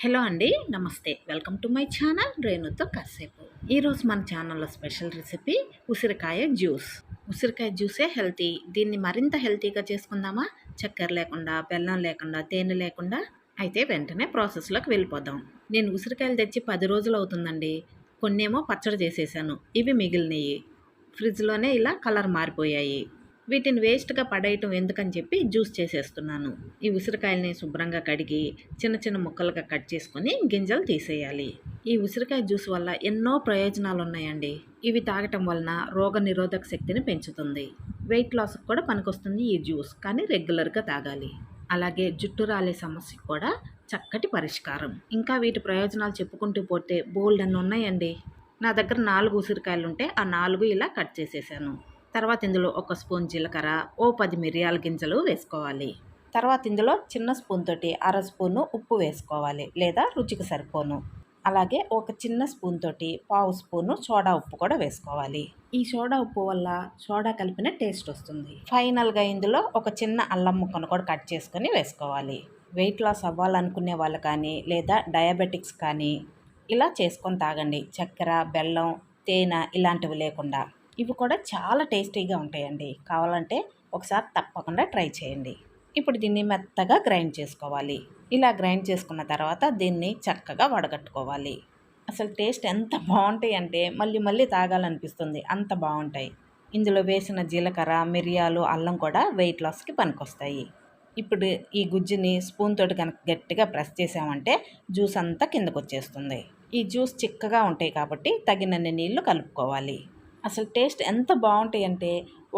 Hello అండి నమస్తే. Welcome to my channel రేణుతో కాసేపు. ఈరోజు మన ఛానల్లో స్పెషల్ రెసిపీ ఉసిరికాయ జ్యూస్. ఉసిరికాయ జ్యూసే హెల్తీ. దీన్ని మరింత హెల్తీగా చేసుకుందామా? చక్కెర లేకుండా బెల్లం లేకుండా తేనె లేకుండా? అయితే వెంటనే ప్రాసెస్లోకి వెళ్ళిపోదాం. నేను ఉసిరికాయలు తెచ్చి పది రోజులు అవుతుందండి. కొన్నేమో పచ్చడి చేసేసాను. ఇవి మిగిలినవి ఫ్రిడ్జ్లోనే ఇలా కలర్ మారిపోయాయి. వీటిని వేస్ట్గా పడేయటం ఎందుకని చెప్పి జ్యూస్ చేసేస్తున్నాను. ఈ ఉసిరికాయల్ని శుభ్రంగా కడిగి చిన్న చిన్న ముక్కలుగా కట్ చేసుకొని గింజలు తీసేయాలి. ఈ ఉసిరికాయ జ్యూస్ వల్ల ఎన్నో ప్రయోజనాలు ఉన్నాయండి ఇవి తాగటం వలన రోగ నిరోధక శక్తిని పెంచుతుంది. వెయిట్ లాస్కి కూడా పనికొస్తుంది ఈ జ్యూస్ కానీ రెగ్యులర్గా తాగాలి. అలాగే జుట్టు రాలే సమస్యకు కూడా చక్కటి పరిష్కారం. ఇంకా వీటి ప్రయోజనాలు చెప్పుకుంటూ పోతే బోల్డ్ అన్ని ఉన్నాయండి. నా దగ్గర నాలుగు ఉసిరికాయలు ఉంటే ఆ నాలుగు ఇలా కట్ చేసేసాను. తర్వాత ఇందులో ఒక స్పూన్ జీలకర్ర ఓ పది మిరియాల గింజలు వేసుకోవాలి. తర్వాత ఇందులో చిన్న స్పూన్ తోటి అర స్పూను ఉప్పు వేసుకోవాలి లేదా రుచికి సరిపోను. అలాగే ఒక చిన్న స్పూన్ తోటి పావు స్పూను సోడా ఉప్పు కూడా వేసుకోవాలి. ఈ సోడా ఉప్పు వల్ల సోడా కలిపిన టేస్ట్ వస్తుంది. ఫైనల్గా ఇందులో ఒక చిన్న అల్లం ముక్కను కూడా కట్ చేసుకొని వేసుకోవాలి. వెయిట్ లాస్ అవ్వాలనుకునే వాళ్ళు కానీ లేదా డయాబెటిక్స్ కానీ ఇలా చేసుకొని తాగండి. చక్కెర బెల్లం తేనె ఇలాంటివి లేకుండా. ఇవి కూడా చాలా టేస్టీగా ఉంటాయండి. కావాలంటే ఒకసారి తప్పకుండా ట్రై చేయండి. ఇప్పుడు దీన్ని మెత్తగా గ్రైండ్ చేసుకోవాలి. ఇలా గ్రైండ్ చేసుకున్న తర్వాత దీన్ని చక్కగా వడగట్టుకోవాలి. అసలు టేస్ట్ ఎంత బాగుంటాయి అంటే మళ్ళీ మళ్ళీ తాగాలనిపిస్తుంది. అంత బాగుంటాయి. ఇందులో వేసిన జీలకర్ర మిరియాలు అల్లం కూడా వెయిట్ లాస్కి పనికొస్తాయి. ఇప్పుడు ఈ గుజ్జుని స్పూన్ తోటి కనుక గట్టిగా ప్రెస్ చేసామంటే జ్యూస్ అంతా కిందకు వచ్చేస్తుంది ఈ జ్యూస్ చిక్కగా ఉంటాయి కాబట్టి తగినన్ని నీళ్ళు కలుపుకోవాలి. అసలు టేస్ట్ ఎంత బాగుంటాయి అంటే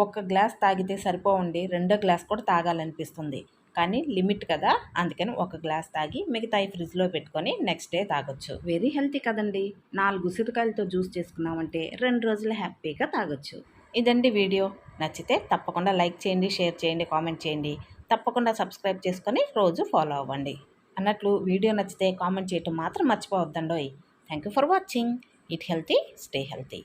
ఒక గ్లాస్ తాగితే సరిపోవండి రెండో గ్లాస్ కూడా తాగాలనిపిస్తుంది. కానీ లిమిట్ కదా అందుకని ఒక గ్లాస్ తాగి మిగతాయి ఫ్రిడ్జ్లో పెట్టుకొని నెక్స్ట్ డే తాగొచ్చు. వెరీ హెల్తీ కదండి. నాలుగు ఉసిరికాయలతో జ్యూస్ చేసుకున్నామంటే రెండు రోజులు హ్యాపీగా తాగొచ్చు. ఇదండి వీడియో. నచ్చితే తప్పకుండా లైక్ చేయండి షేర్ చేయండి కామెంట్ చేయండి. తప్పకుండా సబ్స్క్రైబ్ చేసుకొని రోజు ఫాలో అవ్వండి. అన్నట్లు వీడియో నచ్చితే కామెంట్ చేయటం మాత్రం మర్చిపోవద్దండోయ్. Thank you for watching. Eat healthy stay healthy.